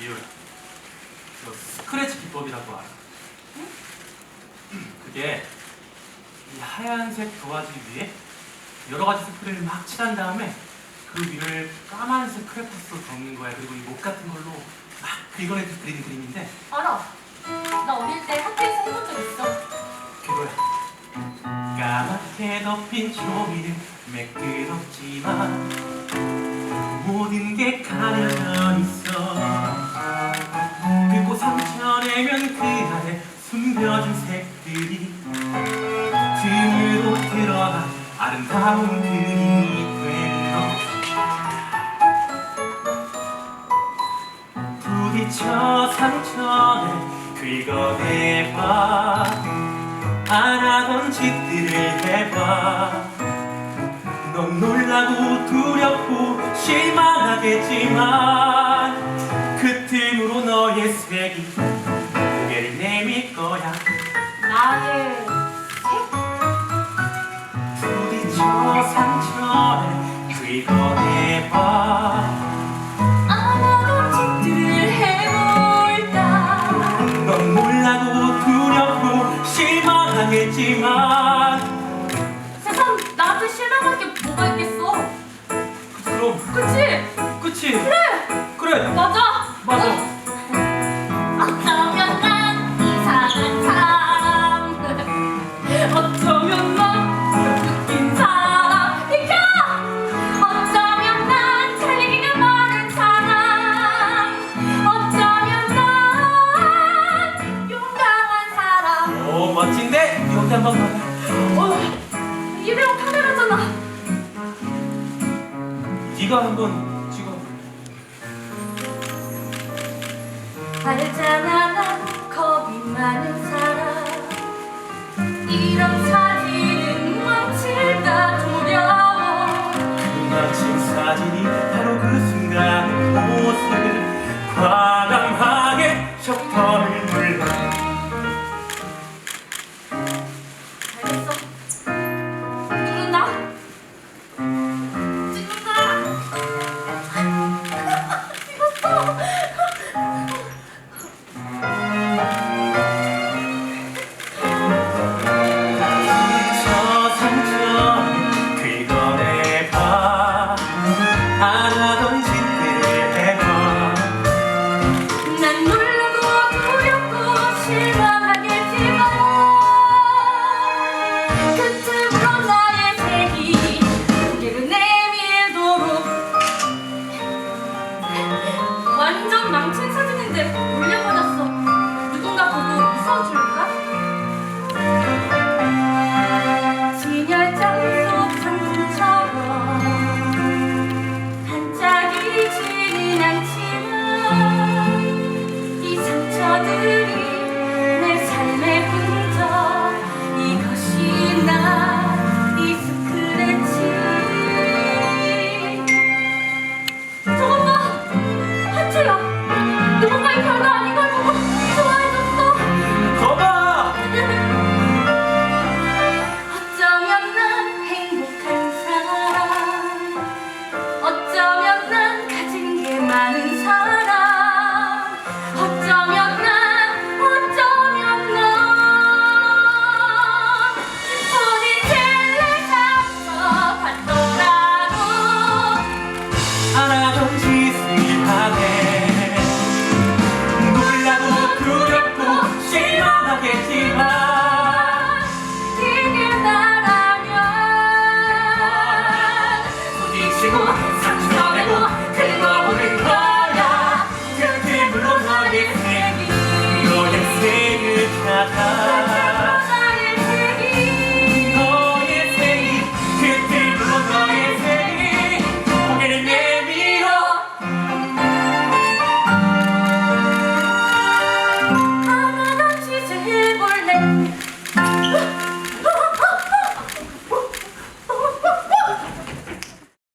이유야. 저 스크래치 기법이라고 알아. 그게 이 하얀색 도화지 위에 여러 가지 스프레이를 막 칠한 다음에 그 위를 까만색 크레파스로 덮는 거야. 그리고 이 목 같은 걸로 막 긁어내서 그리는 그림인데 알아. 나 어릴 때 학교에서 해본 적 있어. 그거야. 까맣게 덮인 종이는 매끄럽지만 모든 게 가려져 숨겨진 색들이 틈으로 들어가 아름다운 그림이 너. 부딪혀 상처를 긁어내봐 안 하던 짓들을 해봐 넌 놀라고 두렵고 실망하겠지만 그 틈으로 너의 색이 거야 나의 부딪혀 상처를 긁어내봐 안 하던 짓들을 해볼까. 넌 놀라고 두렵고 실망하겠지만 세상 나한테 실망할 게 뭐가 있겠어. 그럼 그치? 그치? 그래. 그래 맞아. 맞아 어쩌면 난 웃긴 사람. 비켜! 어쩌면 난잘 얘기가 많은 사람. 어쩌면 난 용감한 사람. 오 멋진데? 여기 한번 봐봐 어, 이래요 카메라잖아. 네가 한번 찍어볼래? 알잖아 사진이 바로 그 순간 안하